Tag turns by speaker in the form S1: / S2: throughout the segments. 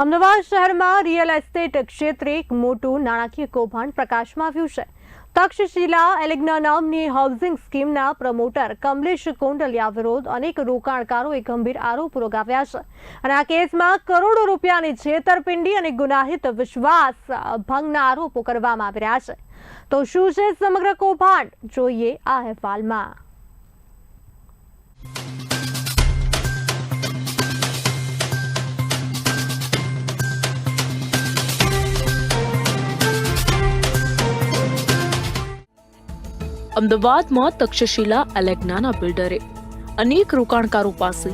S1: અમદાવાદ શહેરમાં real estate ક્ષેત્રે એક મોટું નાણાકીય કૌભાંડ પ્રકાશમાં આવ્યું છે. તક્ષશિલા એલિગ્ના નામની હાઉસિંગ સ્કીમના પ્રમોટર કમલેશ કોંડલિયા વિરોધ અનેક રોકાણકારોએ ગંભીર આરોપ લગાવ્યા છે. અને આ કેસમાં કરોડો રૂપિયાની છેતરપિંડી અને ગુનાહિત વિશ્વાસ ભંગના આરોપો કરવામાં આવી રહ્યા છે. તો શું છે સમગ્ર કૌભાંડ? જોઈએ આ અહેવાલમાં.
S2: અમદાવાદમાં તક્ષશિલા એલેગ્નાના બિલ્ડરે અનેક રોકાણકારો પાસે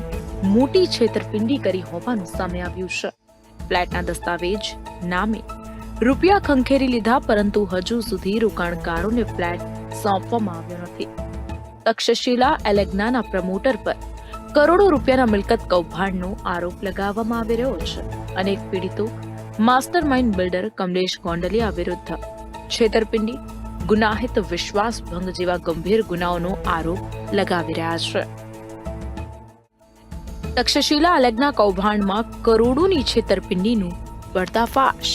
S2: મોટી છેતરપિંડી કરી હોવાનું સામે આવ્યું છે. ફ્લેટના દસ્તાવેજ નામે રૂપિયા ખંખેરી લીધા, પરંતુ હજુ સુધી રોકાણકારોને ફ્લેટ સોંપવામાં આવ્યો નથી. તક્ષશિલા એલેગ્નાના પ્રમોટર પર કરોડો રૂપિયાના મિલકત કૌભાંડનો આરોપ લગાવવામાં આવી રહ્યો છે. અનેક પીડિતો master mind builder Kamlesh Gondaliya વિરુદ્ધ છેતરપિંડી ગુનાહિત વિશ્વાસ ભંગ જેવા ગંભીર ગુનાઓનો આરોપ લગાવી રહ્યા છે. તક્ષશિલા અલગના કૌભાંડમાં કરોડોની છેતરપિંડીનું પર્દાફાશ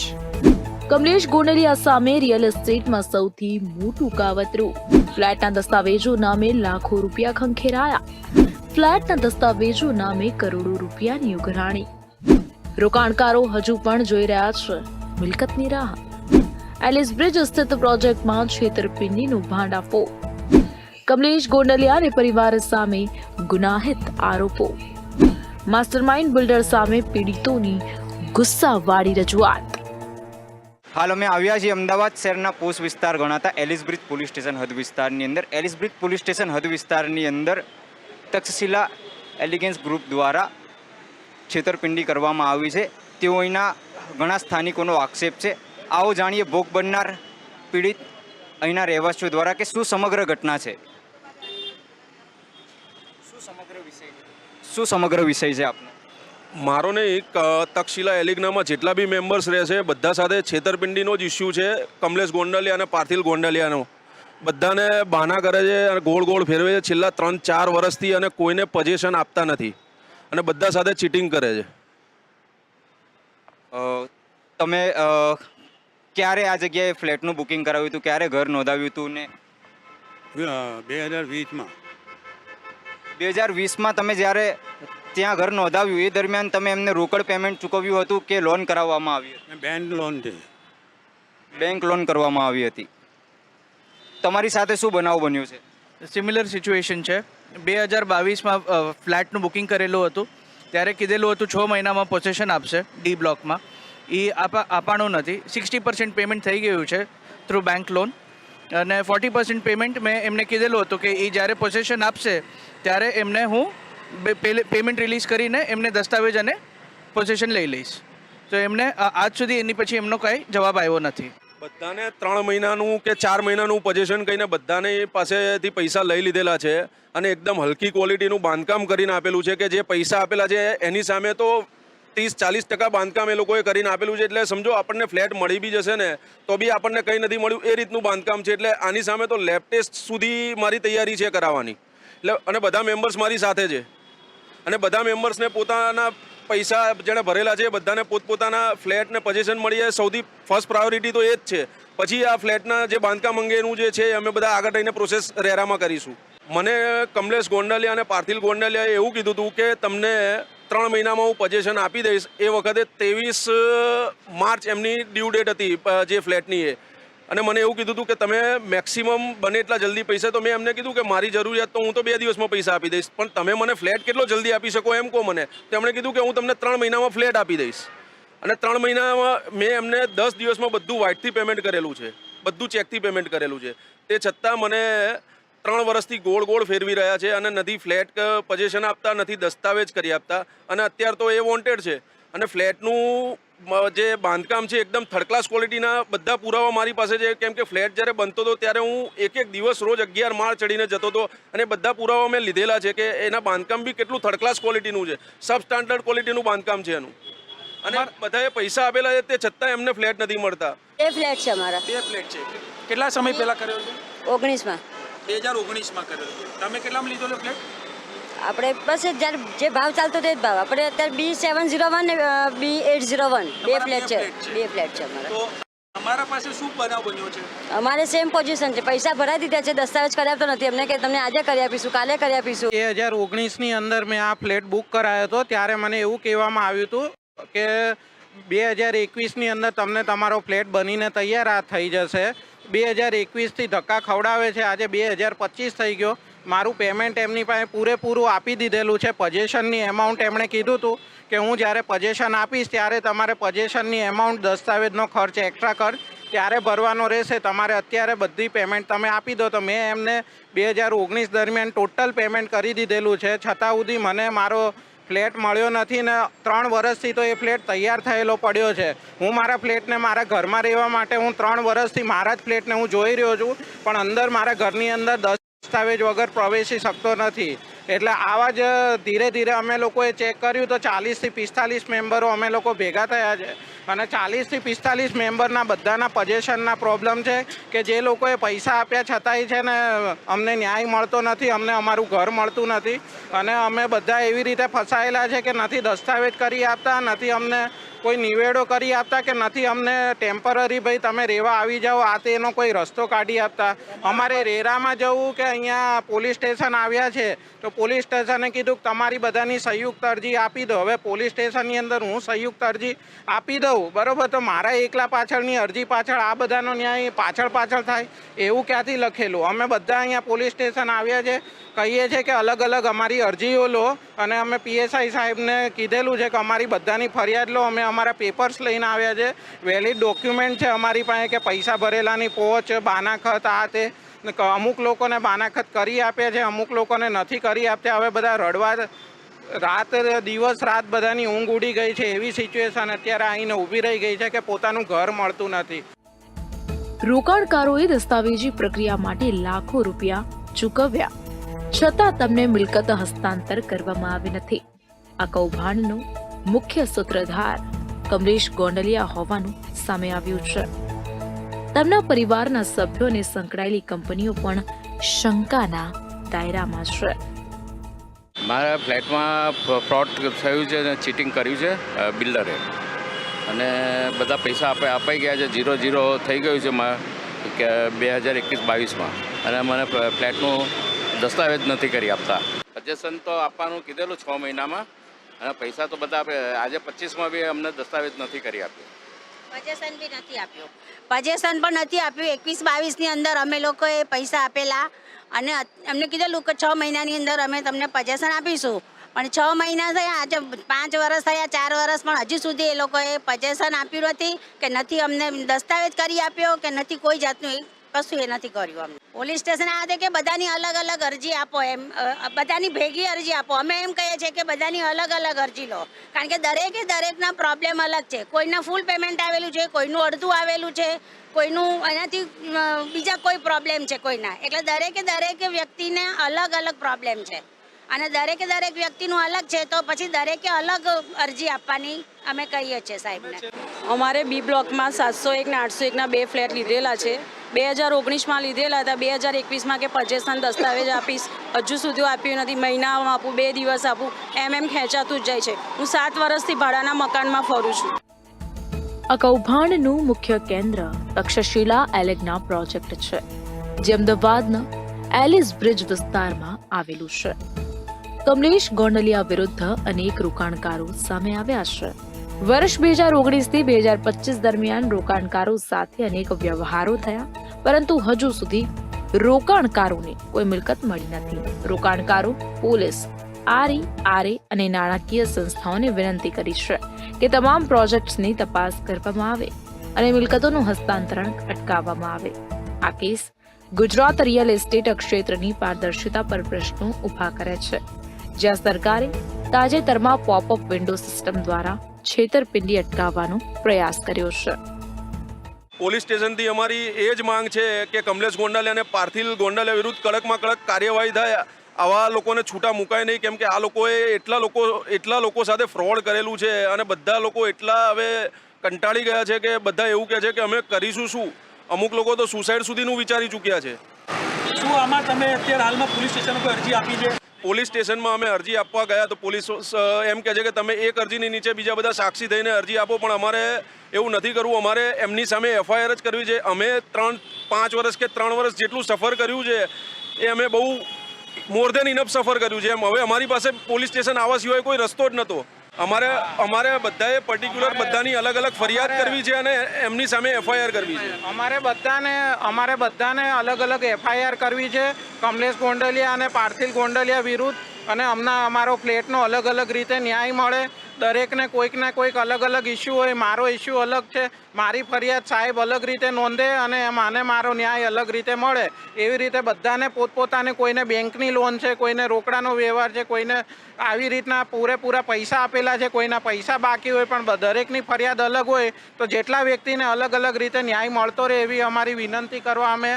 S2: કમલેશ ગોંડલિયા સામે રિયલ એસ્ટેટમાં સૌથી મોટું કાવતરું. ફ્લેટના દસ્તાવેજો નામે લાખો રૂપિયા ખંખેરાયા. ફ્લેટના દસ્તાવેજો નામે કરોડો રૂપિયાની ઉઘરાણી. રોકાણકારો હજુ પણ જોઈ રહ્યા છે. મિલકતની રાહ. એલિસ બ્રિજ સ્થિત પ્રોજેક્ટમાં છેતરપિંડીનું ભાંડ આપો. કમલેશ ગોંડલિયા અને પરિવાર સામે ગુનાહિત આરોપો. માસ્ટરમાઇન્ડ બિલ્ડર સામે પીડિતોની ગુસ્સાવાળી રજૂઆત.
S3: હાલ અમે આવ્યા છીએ અમદાવાદ શહેરના પોસ્ટ વિસ્તાર ગણાતા એલિસબ્રિજ પોલીસ સ્ટેશન હદ વિસ્તારની અંદર. એલિસબ્રિજ પોલીસ સ્ટેશન હદ વિસ્તારની અંદર તક્ષશિલા એલિગેન્સ ગ્રુપ દ્વારા છેતરપિંડી કરવામાં આવી છે. તેઓ અહીંના ઘણા સ્થાનિકોનો આક્ષેપ છે. આવો જાણીએ ભોગ બનનાર પીડિત અહીંના રહેવાસીઓ દ્વારા કે શું સમગ્ર ઘટના છે? શું સમગ્ર વિષય શું સમગ્ર વિષય છે આપનો?
S4: મારો ને એક અ, તક્ષશિલા એલિગ્નામાં જેટલા બી મેમ્બર્સ રહે છે બધા સાથે છેતરપિંડીનો જ ઇસ્યુ છે કમલેશ ગોંડલિયા અને પાર્થિલ ગોંડલિયાનો. બધાને બહાના કરે છે અને ગોળ ગોળ ફેરવે છે છેલ્લા ત્રણ ચાર વર્ષથી અને કોઈને પજેશન આપતા નથી. અને બધા સાથે ચીટિંગ કરે છે.
S3: તમે ક્યારે આ જગ્યાએ ફ્લેટનું બુકિંગ કરાવ્યું હતું? ક્યારે ઘર નોંધાવ્યું હતું ને?
S5: બે હજાર વીસમાં.
S3: બે હજાર વીસમાં તમે જ્યારે ત્યાં ઘર નોંધાવ્યું એ દરમિયાન તમે એમને રોકડ પેમેન્ટ ચૂકવ્યું હતું કે લોન કરાવવામાં આવી હતી?
S5: બેંક લોન છે
S3: બેંક લોન કરવામાં આવી હતી. તમારી સાથે શું બનાવ બન્યો છે?
S6: સિમિલર સિચ્યુએશન છે. બે હજાર બાવીસમાં ફ્લેટનું બુકિંગ કરેલું હતું. ત્યારે કીધેલું હતું છ મહિનામાં પોસેશન આપશે ડી બ્લોકમાં એ આપા આપવાનું નથી. સિક્સટી પર્સન્ટ પેમેન્ટ થઈ ગયું છે થ્રુ બેંક લોન અને ફોર્ટી પર્સન્ટ પેમેન્ટ મેં એમને કીધેલું હતું કે એ જ્યારે પોસેશન આપશે, ત્યારે એમને હું પેમેન્ટ રિલીઝ કરીને એમને દસ્તાવેજ અને પોસેશન લઈ લઈશ. તો એમને આજ સુધી એની પછી એમનો કાંઈ જવાબ આવ્યો નથી.
S4: બધાને ત્રણ મહિનાનું કે ચાર મહિનાનું પોઝેશન કહીને બધાને પાસેથી પૈસા લઈ લીધેલા છે અને એકદમ હલકી ક્વોલિટીનું બાંધકામ કરીને આપેલું છે કે જે પૈસા આપેલા છે, એની સામે તો ત્રીસ, ચાલીસ ટકા બાંધકામ એ લોકોએ કરીને આપેલું છે. એટલે સમજો, આપણને ફ્લેટ મળી બી જશે ને, તો બી આપણને કંઈ નથી મળ્યું. એ રીતનું બાંધકામ છે. એટલે આની સામે તો લેબ ટેસ્ટ સુધી મારી તૈયારી છે કરાવવાની. એટલે, અને બધા મેમ્બર્સ મારી સાથે છે. અને બધા મેમ્બર્સને પોતાના પૈસા જેણે ભરેલા છે બધાને પોતપોતાના ફ્લેટને પોઝિશન મળી જાય. સૌથી ફર્સ્ટ પ્રાયોરિટી તો એ જ છે. પછી આ ફ્લેટના જે બાંધકામ અંગેનું જે છે અમે બધા આગળ રહીને પ્રોસેસ રેરામાં કરીશું. મને કમલેશ ગોંડલિયા અને પાર્થિલ ગોંડલિયાએ એવું કીધું હતું કે, તમને ત્રણ મહિનામાં હું પજેશન આપી દઈશ. એ વખતે ત્રેવીસ માર્ચ એમની ડ્યુ ડેટ હતી જે ફ્લેટની એ. અને મને એવું કીધું હતું કે તમે મેક્સિમમ બને એટલા જલ્દી પૈસા, તો મેં એમને કીધું કે મારી જરૂરિયાત તો હું તો બે દિવસમાં પૈસા આપી દઈશ. પણ તમે મને ફ્લેટ કેટલો જલ્દી આપી શકો એમ કહો મને. તેમણે કીધું કે હું તમને ત્રણ મહિનામાં ફ્લેટ આપી દઈશ. અને ત્રણ મહિનામાં મેં એમને દસ દિવસમાં બધું વ્હાઇટથી પેમેન્ટ કરેલું છે. બધું ચેકથી પેમેન્ટ કરેલું છે. તે છતાં મને ત્રણ વર્ષથી ગોળ ગોળ ફેરવી રહ્યા છે અને નથી ફ્લેટ પજેશન આપતા નથી દસ્તાવેજ કરી આપતા. અને અત્યાર તો એ વોન્ટેડ છે. અને ફ્લેટનું જે બાંધકામ છે એકદમ થર્ડ ક્લાસ ક્વોલિટીના બધા પુરાવા મારી પાસે છે. કેમ કે ફ્લેટ જ્યારે બનતો હતો ત્યારે હું એક એક દિવસ રોજ અગિયાર માળ ચડીને જતો હતો. અને બધા પુરાવા મેં લીધેલા છે કે એના બાંધકામ બી કેટલું થર્ડ ક્લાસ ક્વોલિટીનું છે. સબ સ્ટાન્ડર્ડ ક્વોલિટીનું બાંધકામ છે એનું. અને બધાએ પૈસા આપેલા છે તે છતાં એમને ફ્લેટ નથી મળતા.
S7: બે ફ્લેટ છે અમારા.
S8: બે ફ્લેટ છે. કેટલા સમય પહેલા કર્યો છે?
S7: ઓગણીસમાં.
S8: બે હજાર ઓગણીસમાં કર્યો તમે કેટલામાં લીધો ફ્લેટ
S7: આપણે બસ જ્યારે જે ભાવ ચાલતો તે જ ભાવ. આપણે અત્યારે બી સેવન ઝીરો વન ને બી એટ ઝીરો વન. બે ફ્લેટ છે. બે ફ્લેટ છે અમારા.
S8: અમારા પાસે શું બનાવ બન્યો છે?
S7: અમારે સેમ પોઝિશન છે. પૈસા ભરાઈ દીધા છે. દસ્તાવેજ કરી આપતો નથી. અમને કે તમને આજે કરી આપીશું કાલે કરી આપીશું.
S9: બે હજાર ઓગણીસની અંદર મેં આ ફ્લેટ બુક કરાયો હતો. ત્યારે મને એવું કહેવામાં આવ્યું હતું કે બે હજાર એકવીસની અંદર તમને તમારો ફ્લેટ બનીને તૈયાર આ થઈ જશે. બે હજાર એકવીસથી ધક્કા ખવડાવે છે. આજે બે હજાર પચીસ થઈ ગયો. મારું પેમેન્ટ એમની પાસે પૂરેપૂરું આપી દીધેલું છે. પજેશનની એમાઉન્ટ એમણે કીધું હતું કે હું જ્યારે પજેશન આપીશ ત્યારે તમારે પજેશનની એમાઉન્ટ દસ્તાવેજનો ખર્ચ એક્સ્ટ્રા ખર્ચ ત્યારે ભરવાનો રહેશે. તમારે અત્યારે બધી પેમેન્ટ તમે આપી દો. તો મેં એમને બે હજાર ઓગણીસ દરમિયાન ટોટલ પેમેન્ટ કરી દીધેલું છે. છતાં સુધી મને મારો ફ્લેટ મળ્યો નથી ને ત્રણ વર્ષથી તો એ ફ્લેટ તૈયાર થયેલો પડ્યો છે. હું મારા ફ્લેટને મારા ઘરમાં રહેવા માટે હું ત્રણ વર્ષથી મારા જ ફ્લેટને હું જોઈ રહ્યો છું, પણ અંદર મારા ઘરની અંદર દસ્તાવેજ વગર પ્રવેશી શકતો નથી. એટલે આવા જ ધીરે ધીરે અમે લોકોએ ચેક કર્યું તો ચાલીસથી પિસ્તાલીસ મેમ્બરો અમે લોકો ભેગા થયા છે. અને ચાલીસથી પિસ્તાલીસ મેમ્બરના બધાના પજેશનના પ્રોબ્લેમ છે કે જે લોકોએ પૈસા આપ્યા છતાંય છે ને, અમને ન્યાય મળતો નથી, અમને અમારું ઘર મળતું નથી. અને અમે બધા એવી રીતે ફસાયેલા છે કે નથી દસ્તાવેજ કરી આપતા, નથી અમને કોઈ નિવેડો કરી આપતા કે નથી? અમને ટેમ્પરરી ભાઈ તમે રેવા આવી જાઓ, આ તેનો કોઈ રસ્તો કાઢી આપતા. અમારે રેરામાં જવું કે અહીંયા પોલીસ સ્ટેશન આવ્યા છે, તો પોલીસ સ્ટેશને કીધું કે તમારી બધાની સંયુક્ત અરજી આપી દો. હવે પોલીસ સ્ટેશનની અંદર હું સંયુક્ત અરજી આપી દઉં. બરાબર? તો મારા એકલા પાછળની અરજી પાછળ આ બધાનો ન્યાય પાછળ પાછળ થાય. એવું ક્યાંથી લખેલું? અમે બધા અહીંયા પોલીસ સ્ટેશન આવ્યા છે. કહીએ છીએ કે અલગ અલગ અમારી અરજીઓ લો. અને અમે પીએસઆઈ સાહેબને કીધેલું છે કે અમારી બધાની ફરિયાદ લો, અમે અમારા પેપર્સ લઈને આવ્યા છે. વેલિડ ડોક્યુમેન્ટ છે અમારી પાસે કે પૈસા ભરેલાની પહોંચ બાનાખત, આ તે. અમુક લોકોને બાનાખત કરી આપે છે, અમુક લોકોને નથી કરી આપતા હવે બધા રડવા રાત દિવસ રાત બધાની ઊંઘ ઉડી ગઈ છે એવી સિચ્યુએશન અત્યારે આવીને ઊભી રહી ગઈ છે કે પોતાનું ઘર મળતું નથી.
S2: રોકાણકારોએ દસ્તાવેજી પ્રક્રિયા માટે લાખો રૂપિયા ચૂકવ્યા. છતાં તમને મિલકત હસ્તાંતર કરવામાં આવી નથી. આ કૌભાંડનો મુખ્ય સૂત્રધાર કમલેશ ગોંડલિયા હોવાનું સામે આવ્યું છે. તેમના પરિવારના સભ્યોને સંકળાયેલી કંપનીઓ પણ શંકાના દાયરામાં છે.
S10: મારા ફ્લેટમાં ફ્રોડ થયું છે અને ચીટિંગ કર્યું છે બિલ્ડરે. અને બધા પૈસા આપે, અપાઈ ગયા છે, ઝીરો ઝીરો થઈ ગયું છે બે હજાર એકવીસ બાવીસમાં. અને મને ફ્લેટનું દસ્તાવેજ નથી કરી આપતા. સજેશન તો આપવાનું કીધેલું છ મહિનામાં અને પૈસા તો બધા આપે. આજે પચીસમાં બી અમને દસ્તાવેજ નથી કરી આપ્યો.
S11: પજેશન બી નથી આપ્યું. પજેશન પણ નથી આપ્યું. એકવીસ બાવીસની અંદર અમે લોકોએ પૈસા આપેલા અને અમને કીધેલું કે છ મહિનાની અંદર અમે તમને પજેશન આપીશું. પણ છ મહિના થયા, આજે પાંચ વર્ષ થયા, ચાર વર્ષ પણ હજી સુધી એ લોકોએ પજેશન આપ્યું નથી કે નથી અમને દસ્તાવેજ કરી આપ્યો કે નથી કોઈ જાતનું. કશું એ નથી કર્યું અમને. પોલીસ સ્ટેશન આ કે બધાની અલગ અલગ અરજી આપો એમ. બધાની ભેગી અરજી આપો. અમે એમ કહીએ છીએ કે બધાની અલગ અલગ અરજી લો. કારણ કે દરેકે દરેકના પ્રોબ્લેમ અલગ છે. કોઈના ફૂલ પેમેન્ટ આવેલું છે, કોઈનું અડધું આવેલું છે, કોઈનું એનાથી બીજા કોઈ પ્રોબ્લેમ છે કોઈના. એટલે દરેકે દરેક વ્યક્તિને અલગ અલગ પ્રોબ્લેમ છે. અને દરેકે દરેક વ્યક્તિનું અલગ છે તો પછી દરેકે અલગ અરજી આપવાની અમે કહીએ છીએ સાહેબને.
S7: અમારે બી બ્લોકમાં સાતસો એક ને આઠસો એકના બે ફ્લેટ લીધેલા છે. બે હજાર ઓગણીસમાં લીધેલા હતા. બે હજાર એકવીસમાં કે પજેશન દસ્તાવેજ આપીશ. હજુ સુધી આપ્યું નથી. મહિનામાં આપું, બે દિવસ આપું. એમ એમ ખેંચાતું જ જાય છે. હું સાત વર્ષથી ભાડાના મકાનમાં ફરું છું.
S2: આ કૌભાંડનું મુખ્ય કેન્દ્ર તક્ષશિલા એલેગ્ના પ્રોજેક્ટ છે, જે અમદાવાદના એલિસ બ્રિજ વિસ્તારમાં આવેલું છે. કમલેશ ગોંડલિયા વિરુદ્ધ અનેક રોકાણકારો સામે આવ્યા છે. વર્ષ બે હજાર ઓગણીસથી બે હજાર પચીસ દરમિયાન રોકાણકારો સાથે અનેક વ્યવહારો થયા. પરંતુ હજુ સુધી રોકાણકારોને કોઈ મિલકત મળી નથી. રોકાણકારો, પોલીસ, આરઈ, આરએ અને નાણાકીય સંસ્થાઓને વિનંતી કરી છે કે તમામ પ્રોજેક્ટ્સની તપાસ કરવામાં આવે અને મિલકતોનું હસ્તાંતરણ અટકાવવામાં આવે. આ કેસ ગુજરાત રિયલ એસ્ટેટ ક્ષેત્રની પારદર્શિતા પર પ્રશ્નો ઊભા કરે છે. જ્યાં સરકારે તાજેતરમાં પોપઅપ વિન્ડો સિસ્ટમ દ્વારા છેતરપિંડી અટકાવવાનો પ્રયાસ કર્યો છે.
S4: પોલીસ સ્ટેશનથી અમારી એ જ માંગ છે કે કમલેશ ગોંડલે અને પાર્થિલ ગોંડલે વિરુદ્ધ કડકમાં કડક કાર્યવાહી થાય. આવા લોકોને છૂટા મુકાય નહીં, કેમ કે આ લોકોએ એટલા લોકો એટલા લોકો સાથે ફ્રોડ કરેલું છે અને બધા લોકો એટલા હવે કંટાળી ગયા છે કે બધા એવું કહે છે કે અમે કરીશું શું? અમુક લોકો તો સુસાઇડ સુધીનું વિચારી ચૂક્યા છે.
S8: શું આમાં તમે અત્યારે હાલમાં પોલીસ સ્ટેશન પર અરજી આપી છે?
S4: પોલીસ સ્ટેશનમાં અમે અરજી આપવા ગયા તો પોલીસ એમ કહે છે કે તમે એક અરજીની નીચે બીજા બધા સાક્ષી થઈને અરજી આપો, પણ અમારે એવું નથી કરવું. અમારે એમની સામે એફઆઈઆર જ કરવી છે. અમે ત્રણ, પાંચ વર્ષ કે ત્રણ વર્ષ જેટલું સફર કર્યું છે, એ અમે બહુ મોર દેન ઇનફ સફર કર્યું છે. એમ હવે અમારી પાસે પોલીસ સ્ટેશન આવવા સિવાય કોઈ રસ્તો જ નહોતો. અમારે અમારે બધાએ પર્ટિક્યુલર બધાની અલગ અલગ ફરિયાદ કરવી છે અને એમની સામે એફઆઈઆર કરવી છે.
S9: અમારે બધાને અમારે બધાને અલગ અલગ એફઆઈઆર કરવી છે. કમલેશ ગોંડલિયા અને પાર્થિલ ગોંડલિયા વિરુદ્ધ. અને અમને અમારો ફ્લેટનો અલગ અલગ રીતે ન્યાય મળે. દરેકને કોઈક ને કોઈક અલગ અલગ ઇસ્યુ હોય, મારો ઇસ્યુ અલગ છે. મારી ફરિયાદ સાહેબ અલગ રીતે નોંધે અને મને મારો ન્યાય અલગ રીતે મળે. એવી રીતે બધાને પોતપોતાને કોઈને બેંકની લોન છે કોઈને રોકડાનો વ્યવહાર છે કોઈને આવી રીતના પૂરેપૂરા પૈસા આપેલા છે કોઈના પૈસા બાકી હોય પણ દરેકની ફરિયાદ અલગ હોય તો જેટલા વ્યક્તિને અલગ અલગ રીતે ન્યાય મળતો રહે એવી અમારી વિનંતી કરવા અમે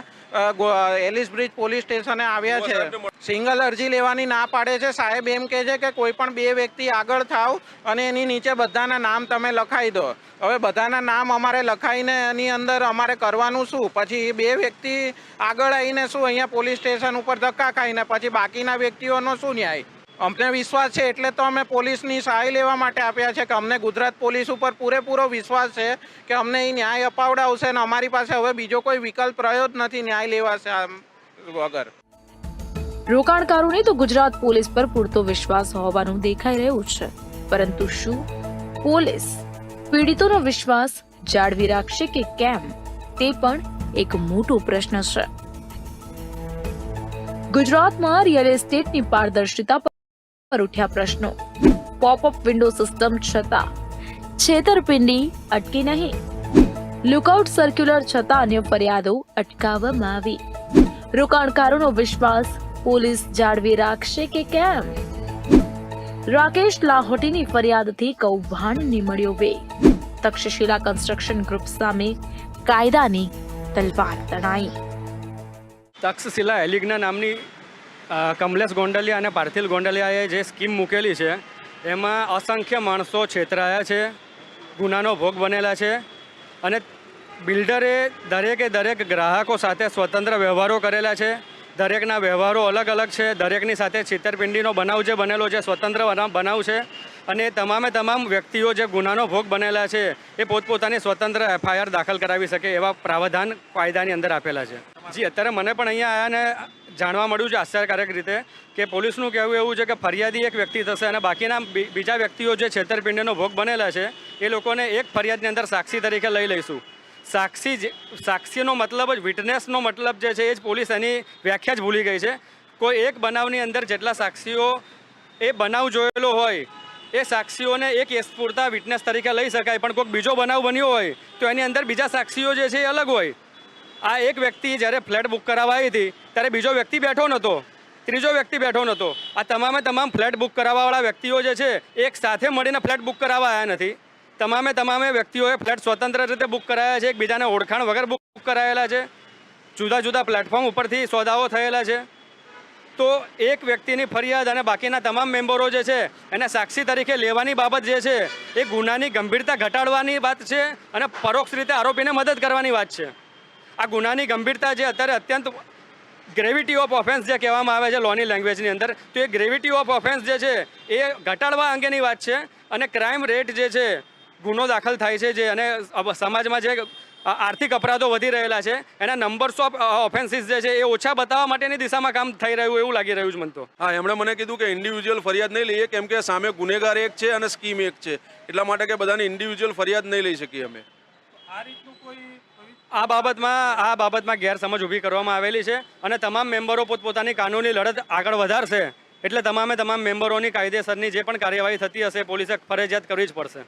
S9: એલિસ બ્રિજ પોલીસ સ્ટેશને આવ્યા છે. સિંગલ અરજી લેવાની ના પાડે છે. સાહેબ એમ કહે છે કે કોઈ પણ બે વ્યક્તિ આગળ થાવ અને એની નીચે બધાના નામ તમે લખાઈ દો. હવે બધાના નામ અમારે લખાઈને એની અંદર અમારે કરવાનું શું? પછી એ બે વ્યક્તિ આગળ આવીને શું, અહીંયા પોલીસ સ્ટેશન ઉપર ધક્કા ખાઈને, પછી બાકીના વ્યક્તિઓનો શું ન્યાય? અમને વિશ્વાસ છે એટલે તો અમે પોલીસની સહાય લેવા માટે આપ્યા છે કે અમને ગુજરાત પોલીસ ઉપર પૂરેપૂરો વિશ્વાસ છે કે અમને એ ન્યાય અપાવડાવશે અને અમારી પાસે હવે બીજો કોઈ વિકલ્પ રહ્યો જ નથી ન્યાય લેવાશે આમ વગર.
S2: રોકાણકારોને તો ગુજરાત પોલીસ પર પૂરતો વિશ્વાસ હોવાનું દેખાઈ રહ્યું છે. પરંતુ શું? પોલીસ પીડિતોનો વિશ્વાસ જાળવી રાખશે કે કેમ, તે પણ એક મોટો પ્રશ્ન છે. ગુજરાતમાં રિયલ એસ્ટેટની પારદર્શિતા પર ઉઠ્યા પ્રશ્નો. પોપઅપ વિન્ડો સિસ્ટમ છતાં છેતરપિંડી અટકી નહીં. લુકઆઉટ સર્ક્યુલર છતાં અન્ય ફરિયાદો અટકાવવામાં આવી. રોકાણકારોનો વિશ્વાસ પોલીસ જાળવી રાખશે કે કેમ? રાકેશ લાહોટીની ફરિયાદથી કૌભાંડની મળ્યો વે. તક્ષશિલા કન્સ્ટ્રક્શન ગ્રુપ સામે કાયદાની તલવાર તણાઈ.
S12: તક્ષશિલા એલિગ્ના નામની કમલેશ ગોંડલિયા અને પાર્થિલ ગોંડલિયાએ જે સ્કીમ મૂકેલી છે, એમાં અસંખ્ય માણસો છેતરાયા છે, ગુનાનો ભોગ બનેલા છે અને બિલ્ડરે દરેકે દરેક ગ્રાહકો સાથે સ્વતંત્ર વ્યવહારો કરેલા છે. દરેકના વ્યવહારો અલગ અલગ છે. દરેકની સાથે છેતરપિંડીનો બનાવ જે બનેલો છે, સ્વતંત્ર બનાવ છે. અને તમામે તમામ વ્યક્તિઓ જે ગુનાનો ભોગ બનેલા છે, એ પોતપોતાની સ્વતંત્ર એફઆઈઆર દાખલ કરાવી શકે એવા પ્રાવધાન કાયદાની અંદર આપેલા છે. જી, અત્યારે મને પણ અહીંયા આવ્યા ને જાણવા મળ્યું છે આશ્ચર્યકારક રીતે કે પોલીસનું કહેવું એવું છે કે ફરિયાદી એક વ્યક્તિ થશે અને બાકીના બીજા વ્યક્તિઓ જે છેતરપિંડીનો ભોગ બનેલા છે, એ લોકોને એક ફરિયાદની અંદર સાક્ષી તરીકે લઈ લઈશું. સાક્ષી જે- સાક્ષીનો મતલબ જ વિટનેસનો મતલબ જે છે, એ જ પોલીસ એની વ્યાખ્યા જ ભૂલી ગઈ છે. કોઈ એક બનાવની અંદર જેટલા સાક્ષીઓ એ બનાવ જોયેલો હોય, એ સાક્ષીઓને એક કેસ પૂરતા વિટનેસ તરીકે લઈ શકાય. પણ કોઈક બીજો બનાવ બન્યો હોય, તો એની અંદર બીજા સાક્ષીઓ જે છે એ અલગ હોય. આ એક વ્યક્તિ જ્યારે ફ્લેટ બુક કરાવવા આવી હતી, ત્યારે બીજો વ્યક્તિ બેઠો નહોતો ત્રીજો વ્યક્તિ બેઠો નહોતો આ તમામે તમામ ફ્લેટ બુક કરાવવાવાળા વ્યક્તિઓ જે છે, એક સાથે મળીને ફ્લેટ બુક કરાવવા આવ્યા નથી. તમામે તમામે વ્યક્તિઓએ ફ્લેટ સ્વતંત્ર રીતે બુક કરાયા છે, એકબીજાને ઓળખાણ વગર બુક કરાયેલા છે, જુદા જુદા પ્લેટફોર્મ ઉપરથી સોદાઓ થયેલા છે. તો એક વ્યક્તિની ફરિયાદ અને બાકીના તમામ મેમ્બરો જે છે, એને સાક્ષી તરીકે લેવાની બાબત જે છે, એ ગુનાની ગંભીરતા ઘટાડવાની વાત છે અને પરોક્ષ રીતે આરોપીને મદદ કરવાની વાત છે. આ ગુનાની ગંભીરતા જે અત્યારે અત્યંત ગ્રેવિટી ઓફ ઓફેન્સ જે કહેવામાં આવે છે લોની લેંગ્વેજની અંદર, તો એ ગ્રેવિટી ઓફ ઓફેન્સ જે છે, એ ઘટાડવા અંગેની વાત છે અને ક્રાઇમ રેટ જે છે ગુનો દાખલ થાય છે જે અને સમાજમાં જે આર્થિક અપરાધો વધી રહેલા છે એના નંબર્સ ઓફ ઓફેન્સીસ જે છે એ ઓછા બતાવવા માટેની દિશામાં કામ થઈ રહ્યું એવું લાગી રહ્યું છે મને તો.
S4: હા એમણે મને કીધું કે ઇન્ડિવિજ્યુઅલ ફરિયાદ નહીં લઈએ કેમ કે સામે ગુનેગાર એક છે અને સ્કીમ એક છે. એટલા માટે કે બધાની ઇન્ડિવિજ્યુઅલ ફરિયાદ નહીં લઈ શકીએ અમે.
S8: આ રીતનું કોઈ
S12: આ બાબતમાં આ બાબતમાં ગેરસમજ ઊભી કરવામાં આવેલી છે અને તમામ મેમ્બરો પોતપોતાની કાનૂની લડત આગળ વધારશે. એટલે તમામે તમામ મેમ્બરોની કાયદેસરની જે પણ કાર્યવાહી થતી હશે પોલીસે ફરજિયાત કરવી જ પડશે.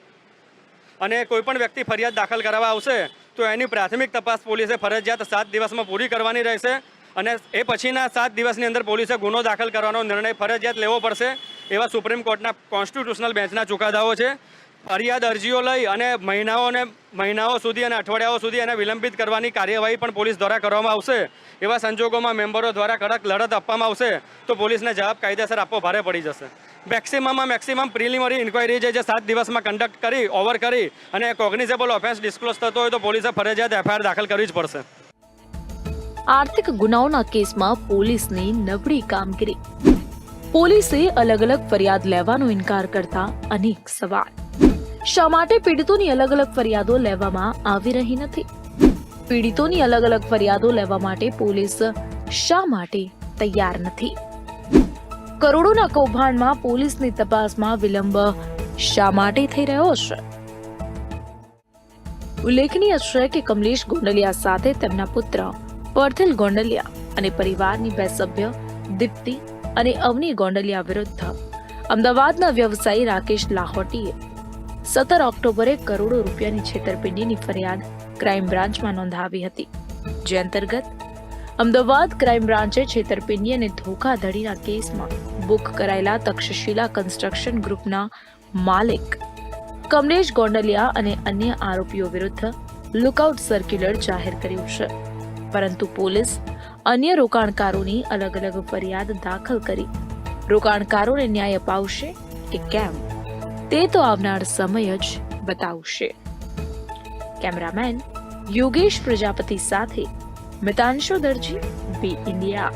S12: અને કોઈપણ વ્યક્તિ ફરિયાદ દાખલ કરાવવા આવશે, તો એની પ્રાથમિક તપાસ પોલીસે ફરજિયાત સાત દિવસમાં પૂરી કરવાની રહેશે અને એ પછીના સાત દિવસની અંદર પોલીસે ગુનો દાખલ કરવાનો નિર્ણય ફરજિયાત લેવો પડશે એવા સુપ્રીમ કોર્ટના કોન્સ્ટિટ્યુશનલ બેન્ચના ચુકાદાઓ છે. ફરિયાદ અરજીઓ લઈ અને મહિનાઓને મહિનાઓ સુધી અને અઠવાડિયાઓ સુધી એને વિલંબિત કરવાની કાર્યવાહી પણ પોલીસ દ્વારા કરવામાં આવશે. એવા સંજોગોમાં મેમ્બરો દ્વારા કડક લડત આપવામાં આવશે, તો પોલીસને જવાબ કાયદેસર આપવો ભારે પડી જશે. મેક્સિમમમાં મેક્સિમમ પ્રિલિમરી ઇન્ક્વાયરી જે સાત દિવસમાં કન્ડક્ટ કરી ઓવર કરી અને કોગ્નિઝેબલ ઓફેન્સ ડિસ્ક્લોઝ થતો હોય તો પોલીસે ફરજિયાત એફઆઈઆર દાખલ કરવી જ પડશે.
S2: આર્થિક ગુનાઓના કેસમાં પોલીસની નબળી કામગીરી. પોલીસે અલગ અલગ ફરિયાદ લેવાનો ઇનકાર કરતા અનેક સવાલ. શા માટે પીડિતોની અલગ અલગ ફરિયાદો લેવામાં આવી રહી નથી? પીડિતોની અલગ અલગ ફરિયાદો લેવા માટે પોલીસ શા માટે તૈયાર નથી? કરોડોના કૌભાંડમાં પોલીસની તપાસમાં વિલંબ શા માટે થઈ રહ્યો છે? ઉલ્લેખનીય છે કે કમલેશ ગોંડલિયા સાથે તેમના પુત્ર પરથલ ગોંડલિયા અને પરિવારની બે સભ્ય દીપ્તિ અને અવની ગોંડલિયા વિરુદ્ધ અમદાવાદના વ્યવસાયી રાકેશ લાહોટીએ સત્તર ઓક્ટોબરે કરોડો રૂપિયાની છેતરપિંડીની ફરિયાદ ક્રાઇમ બ્રાન્ચમાં નોંધાવી હતી. જે અંતર્ગત અમદાવાદ ક્રાઇમ બ્રાન્ચે છેતરપિંડી અને ધોખાધડીના કેસમાં બુક કરાયેલા તક્ષશિલા કન્સ્ટ્રક્શન ગ્રુપના માલિક કમલેશ ગોંડલિયા અને અન્ય આરોપીઓ વિરુદ્ધ લુકઆઉટ સર્ક્યુલર જાહેર કર્યું છે. પરંતુ પોલીસ અન્ય રોકાણકારોની અલગ અલગ ફરિયાદ દાખલ કરી. રોકાણકારોને ન્યાય અપાવશે કે કેમ? તે તો આવનાર સમય જ બતાવશે. કેમેરામેન યોગેશ પ્રજાપતિ સાથે મિતાંશુ દરજી બી ઇન્ડિયા